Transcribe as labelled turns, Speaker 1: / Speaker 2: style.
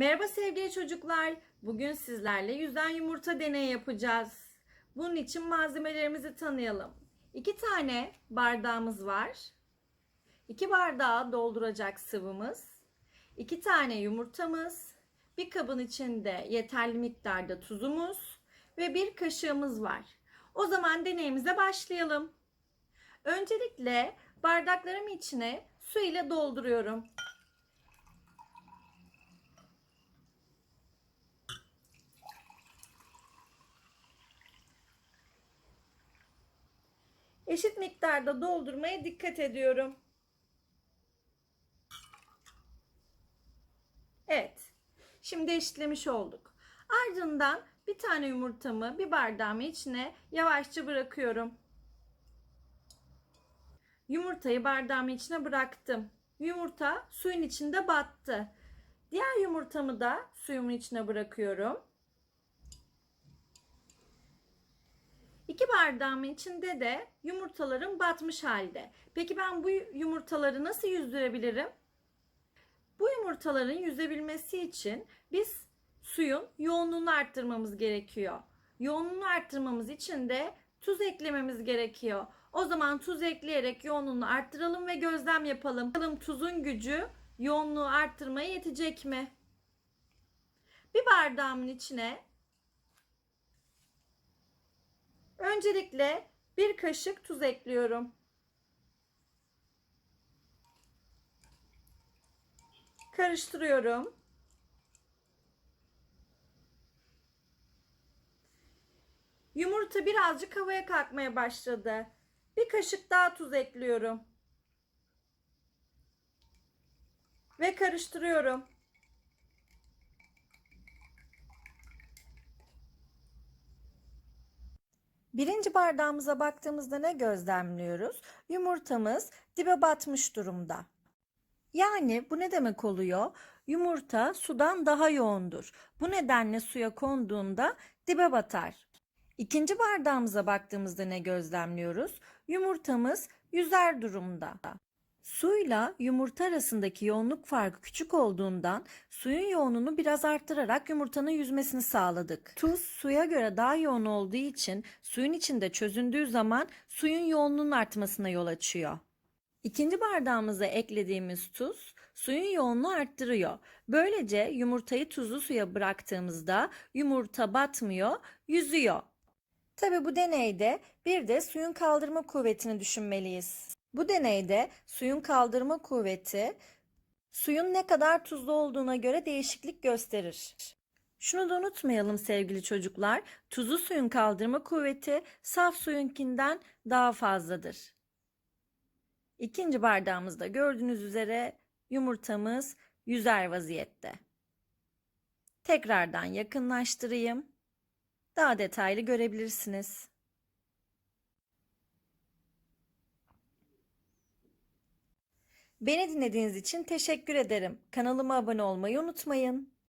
Speaker 1: Merhaba sevgili çocuklar. Bugün sizlerle yüzden yumurta deneyi yapacağız. Bunun için malzemelerimizi tanıyalım. İki tane bardağımız var. İki bardağı dolduracak sıvımız. iki tane yumurtamız. Bir kabın içinde yeterli miktarda tuzumuz ve bir kaşığımız var. O zaman deneyimize başlayalım. Öncelikle bardaklarımın içine su ile dolduruyorum. Eşit miktarda doldurmaya dikkat ediyorum. Evet. Şimdi eşitlemiş olduk. Ardından bir tane yumurtamı bir bardağımın içine yavaşça bırakıyorum. Yumurtayı bardağımın içine bıraktım. Yumurta suyun içinde battı. Diğer yumurtamı da suyumun içine bırakıyorum. İki bardağımın içinde de yumurtalarım batmış halde. Peki ben bu yumurtaları nasıl yüzdürebilirim? Bu yumurtaların yüzebilmesi için biz suyun yoğunluğunu arttırmamız gerekiyor. Yoğunluğunu arttırmamız için de tuz eklememiz gerekiyor. O zaman tuz ekleyerek yoğunluğunu arttıralım ve gözlem yapalım. Bakalım tuzun gücü yoğunluğu arttırmaya yetecek mi? Bir bardağımın içine öncelikle bir kaşık tuz ekliyorum. Karıştırıyorum. Yumurta birazcık havaya kalkmaya başladı. Bir kaşık daha tuz ekliyorum. Ve karıştırıyorum. Birinci bardağımıza baktığımızda ne gözlemliyoruz? Yumurtamız dibe batmış durumda. Yani bu ne demek oluyor? Yumurta sudan daha yoğundur. Bu nedenle suya konduğunda dibe batar. İkinci bardağımıza baktığımızda ne gözlemliyoruz? Yumurtamız yüzer durumda. Suyla yumurta arasındaki yoğunluk farkı küçük olduğundan suyun yoğunluğunu biraz arttırarak yumurtanın yüzmesini sağladık. Tuz suya göre daha yoğun olduğu için suyun içinde çözündüğü zaman suyun yoğunluğunun artmasına yol açıyor. İkinci bardağımıza eklediğimiz tuz suyun yoğunluğunu arttırıyor. Böylece yumurtayı tuzlu suya bıraktığımızda yumurta batmıyor, yüzüyor. Tabi bu deneyde bir de suyun kaldırma kuvvetini düşünmeliyiz. Bu deneyde suyun kaldırma kuvveti suyun ne kadar tuzlu olduğuna göre değişiklik gösterir. Şunu da unutmayalım sevgili çocuklar. Tuzlu suyun kaldırma kuvveti saf suyunkinden daha fazladır. İkinci bardağımızda gördüğünüz üzere yumurtamız yüzer vaziyette. Tekrardan yakınlaştırayım. Daha detaylı görebilirsiniz. Beni dinlediğiniz için teşekkür ederim. Kanalıma abone olmayı unutmayın.